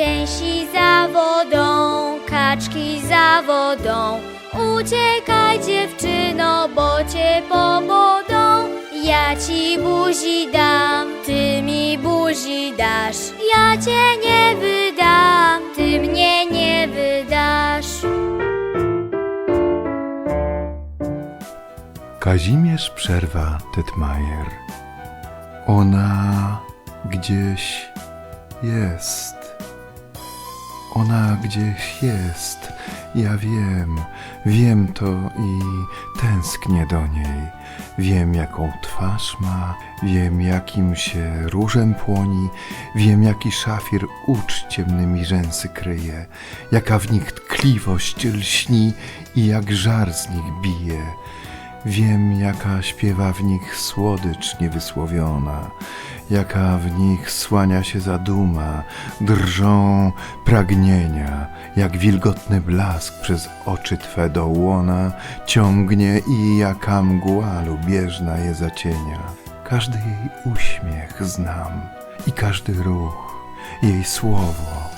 Gęsi za wodą, kaczki za wodą. Uciekaj dziewczyno, bo cię powodą. Ja ci buzi dam, ty mi buzi dasz. Ja cię nie wydam, ty mnie nie wydasz. Kazimierz przerwa Tetmajer. Ona gdzieś jest. Ona gdzieś jest. Ja wiem, wiem to i tęsknię do niej. Wiem, jaką twarz ma, wiem, jakim się różem płoni, wiem, jaki szafir ucz ciemnymi rzęsy kryje, jaka w nich tkliwość lśni i jak żar z nich bije. Wiem, jaka śpiewa w nich słodycz niewysłowiona, jaka w nich słania się zaduma, drżą pragnienia, jak wilgotny blask przez oczy Twe do łona ciągnie i jaka mgła lubieżna je zacienia. Każdy jej uśmiech znam i każdy ruch, jej słowo,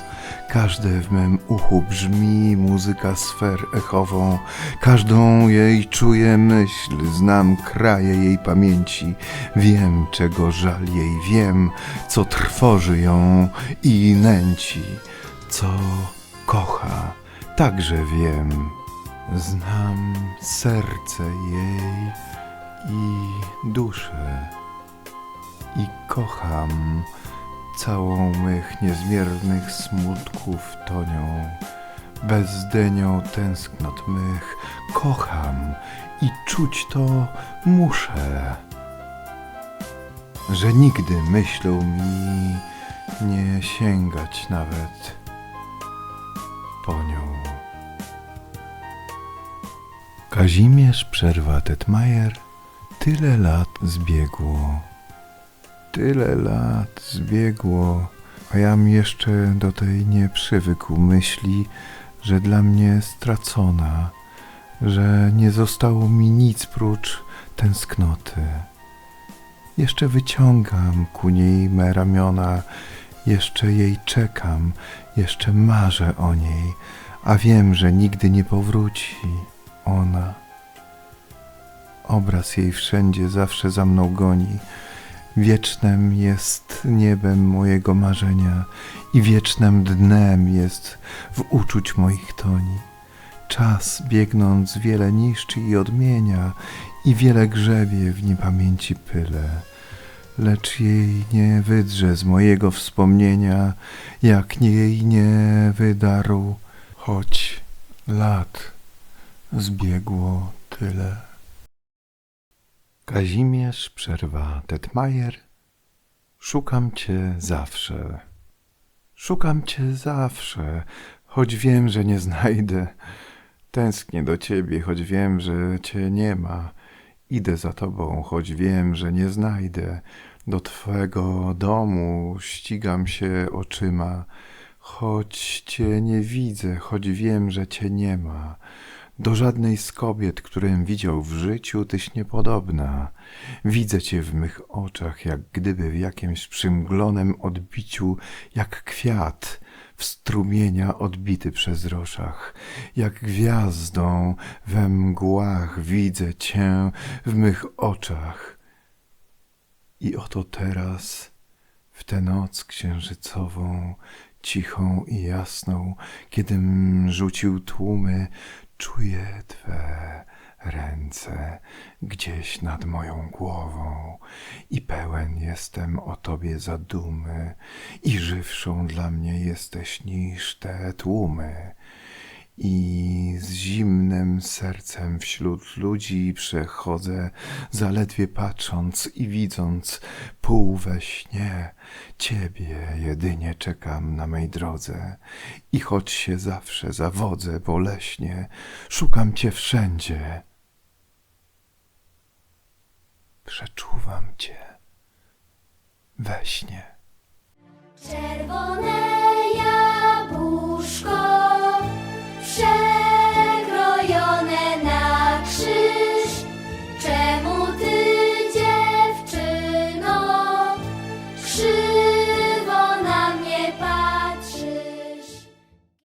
Każde w mym uchu brzmi muzyka sfer echową, każdą jej czuję myśl, znam kraje jej pamięci, wiem czego żal jej, wiem co trwoży ją i nęci, co kocha, także wiem. Znam serce jej i duszę. I kocham całą mych niezmiernych smutków tonią, bezdenią tęsknot mych kocham i czuć to muszę, że nigdy myślą mi nie sięgać nawet po nią. Kazimierz przerwa Tetmajer tyle lat zbiegło. Tyle lat zbiegło, a jam jeszcze do tej nie przywykł myśli, że dla mnie stracona, że nie zostało mi nic prócz tęsknoty. Jeszcze wyciągam ku niej me ramiona, jeszcze jej czekam, jeszcze marzę o niej, a wiem, że nigdy nie powróci ona. Obraz jej wszędzie zawsze za mną goni. Wiecznem jest niebem mojego marzenia i wiecznym dnem jest w uczuć moich toni. Czas biegnąc wiele niszczy i odmienia i wiele grzebie w niepamięci pyle. Lecz jej nie wydrze z mojego wspomnienia, jak jej nie wydarł, choć lat zbiegło tyle. Kazimierz przerwa Tetmajer. Szukam cię zawsze. Szukam cię zawsze, choć wiem, że nie znajdę. Tęsknię do ciebie, choć wiem, że cię nie ma. Idę za tobą, choć wiem, że nie znajdę. Do twego domu ścigam się oczyma, choć cię nie widzę, choć wiem, że cię nie ma. Do żadnej z kobiet, którym widział w życiu, tyś niepodobna. Widzę cię w mych oczach, jak gdyby w jakimś przymglonym odbiciu, jak kwiat w strumienia odbity przez roszach. Jak gwiazdą we mgłach widzę cię w mych oczach. I oto teraz, w tę noc księżycową, cichą i jasną, kiedym rzucił tłumy, czuję Twe ręce gdzieś nad moją głową i pełen jestem o Tobie zadumy i żywszą dla mnie jesteś niż te tłumy. I z zimnym sercem wśród ludzi przechodzę, zaledwie patrząc i widząc pół we śnie. Ciebie jedynie czekam na mej drodze i choć się zawsze zawodzę boleśnie, szukam Cię wszędzie. Przeczuwam Cię we śnie.